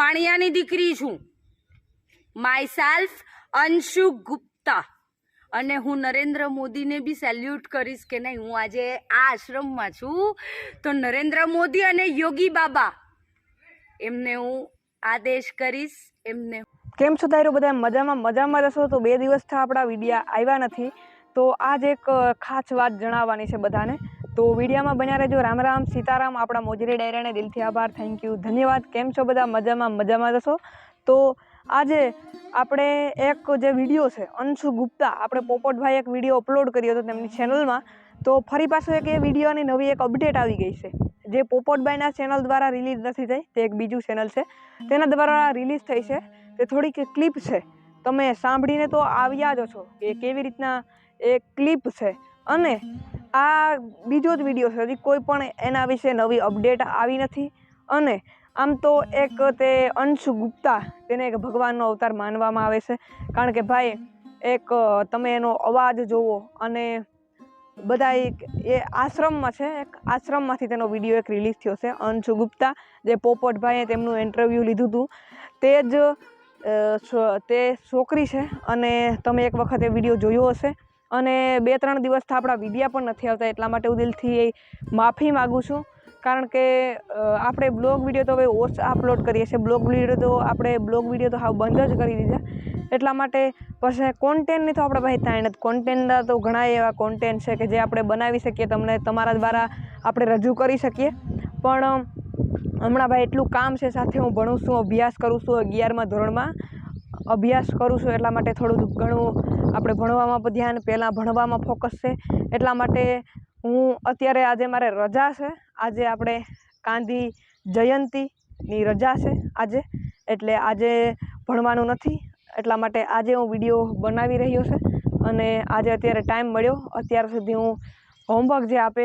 વાણિયાની દીકરી છું. Myself Anshu Gupta. અને હું નરેન્દ્ર મોદીને બી સેલ્યુટ કરીશ કે નહીં, હું આજે આ આશ્રમમાં છું. તો નરેન્દ્ર મોદી અને યોગી બાબા, એમને હું આદેશ કરીશ, એમને કેમ છો તારો બધા? મજામાં મજામાં રહેશો તો બે દિવસથી આપણા વિડીયા આવ્યા નથી. તો આજ એક ખાસ વાત જણાવવાની છે બધાને. તો વિડીયામાં બન્યા રહેજો. રામ રામ, સીતારામ. આપણા મોજરી ડાયરાને દિલથી આભાર. થેન્ક યુ ધન્યવાદ. કેમ છો બધા? મજામાં? મજામાં જશો તો આજે આપણે એક જે વીડિયો છે, અંશુ ગુપ્તા, આપણે પોપટભાઈ એક વીડિયો અપલોડ કર્યો હતો તેમની ચેનલમાં તો ફરી પાછું એક એ વિડીયોની નવી એક અપડેટ આવી ગઈ છે, જે પોપટભાઈના ચેનલ દ્વારા રિલીઝ નથી થઈ. તે એક બીજું ચેનલ છે. તેના દ્વારા રિલીઝ થઈ છે. તે થોડીક ક્લિપ છે. તમે સાંભળીને તો આવ્યા જ છો કે કેવી રીતના એ ક્લિપ છે. અને આ બીજો જ વીડિયો છે, હજી કોઈ પણ એના વિશે નવી અપડેટ આવી નથી. અને આમ તો એક તે અંશ ગુપ્તા, તેને એક ભગવાનનો અવતાર માનવામાં આવે છે. કારણ કે ભાઈ, એક, તમે એનો અવાજ જોવો અને બધા એક, એ આશ્રમમાં છે, એક આશ્રમમાંથી તેનો વીડિયો એક રિલીઝ થયો છે, અંશુ ગુપ્તા, જે પોપટભાઈએ તેમનું ઇન્ટરવ્યૂ લીધું હતું. તે જ તે છોકરી છે અને તમે એક વખત એ વીડિયો જોયો હશે. અને બે ત્રણ દિવસથી આપણા વિડીયા પણ નથી આવતા, એટલા માટે હું દિલથી માફી માગું છું. કારણ કે આપણે બ્લોગ વીડિયો તો હવે ઓછા અપલોડ કરીએ છીએ. બ્લોગ વીડિયો તો આપણે, બ્લોગ વીડિયો તો હાવ બંધ જ કરી દીધા. એટલા માટે પછી કોન્ટેન્ટની તો આપણે પાસે તાણ કોન્ટેન્ટના તો ઘણા એવા કોન્ટેન્ટ છે કે જે આપણે બનાવી શકીએ, તમને તમારા દ્વારા આપણે રજૂ કરી શકીએ. પણ હમણાં ભાઈ એટલું કામ છે, સાથે હું ભણું છું, અભ્યાસ કરું છું અગિયારમા ધોરણમાં. અભ્યાસ કરું છું એટલા માટે થોડું ઘણું આપણે ભણવામાં ધ્યાન, પહેલાં ભણવામાં ફોકસ છે. એટલા માટે હું અત્યારે આજે મારે રજા છે. આજે આપણે ગાંધી જયંતીની રજા છે આજે. એટલે આજે ભણવાનું નથી. એટલા માટે આજે હું વીડિયો બનાવી રહ્યો છે. અને આજે અત્યારે ટાઈમ મળ્યો. અત્યાર સુધી હું હોમવર્ક જે આપે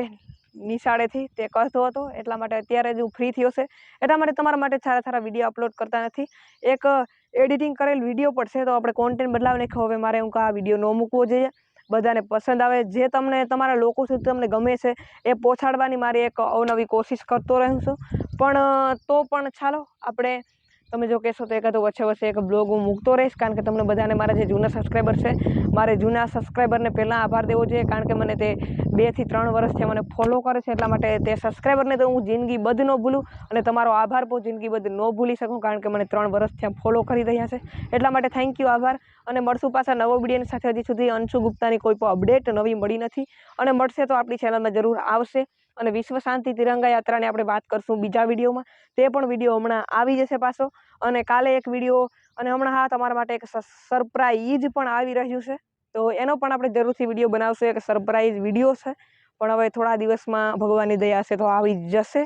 નિશાળેથી તે કરતો હતો. એટલા માટે અત્યારે જ હું ફ્રી થયો છે. એટલા માટે તમારા માટે સારા સારા વીડિયો અપલોડ કરતા નથી. એક એડિટિંગ કરેલ વીડિયો પણ છે, તો આપણે કોન્ટેન્ટ બદલાવી નાખ્યો. હવે મારે હું આ વીડિયો ન મૂકવો જોઈએ. બધાને પસંદ આવે. જે તમને, તમારા લોકો સુધી તમને ગમે છે, એ પહોંચાડવાની મારી એક અવનવી કોશિશ કરતો રહું છું. પણ તો પણ ચાલો, આપણે, તમે જો કહેશો તો એકાદો વચ્ચે વચ્ચે એક બ્લોગ હું મૂકતો રહીશ, કારણ કે તમને બધાને મારા જે જૂના સબસ્ક્રાઈબર છે, મારે જૂના સબસ્ક્રાઈબરને પહેલાં આભાર દેવો જોઈએ, કારણ કે મને તે બેથી ત્રણ વર્ષથી મને ફોલો કરે છે, એટલા માટે તે સબસ્ક્રાઈબરને તો હું જિંદગી બધ ન ભૂલું અને તમારો આભાર પણ જિંદગી બધ ન ભૂલી શકું કારણ કે મને ત્રણ વર્ષથી ફોલો કરી રહ્યા છે. એટલા માટે થેન્ક યુ આભાર અને મળશું પાછા નવો વિડીયોની સાથે. હજી સુધી અંશુ ગુપ્તાની કોઈ પણ અપડેટ નવી મળી નથી અને મળશે તો આપણી ચેનલમાં જરૂર આવશે અને વિશ્વ શાંતિ તિરંગા યાત્રાની આપણે વાત કરશું બીજા વિડીયોમાં તે પણ વીડિયો હમણાં આવી જશે પાછો અને કાલે એક વીડિયો અને હમણાં હા, તમારા માટે એક સરપ્રાઈઝ પણ આવી રહ્યું છે. તો એનો પણ આપણે જરૂરથી વીડિયો બનાવશું. એક સરપ્રાઈઝ વીડિયો છે. પણ હવે થોડા દિવસમાં ભગવાનની દયા છે તો આવી જશે.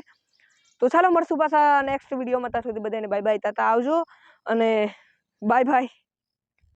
તો ચાલો મળશું પાછા નેક્સ્ટ વિડીયોમાં. ત્યાં સુધી બધાને બાય બાય તાતા આવજો અને બાય બાય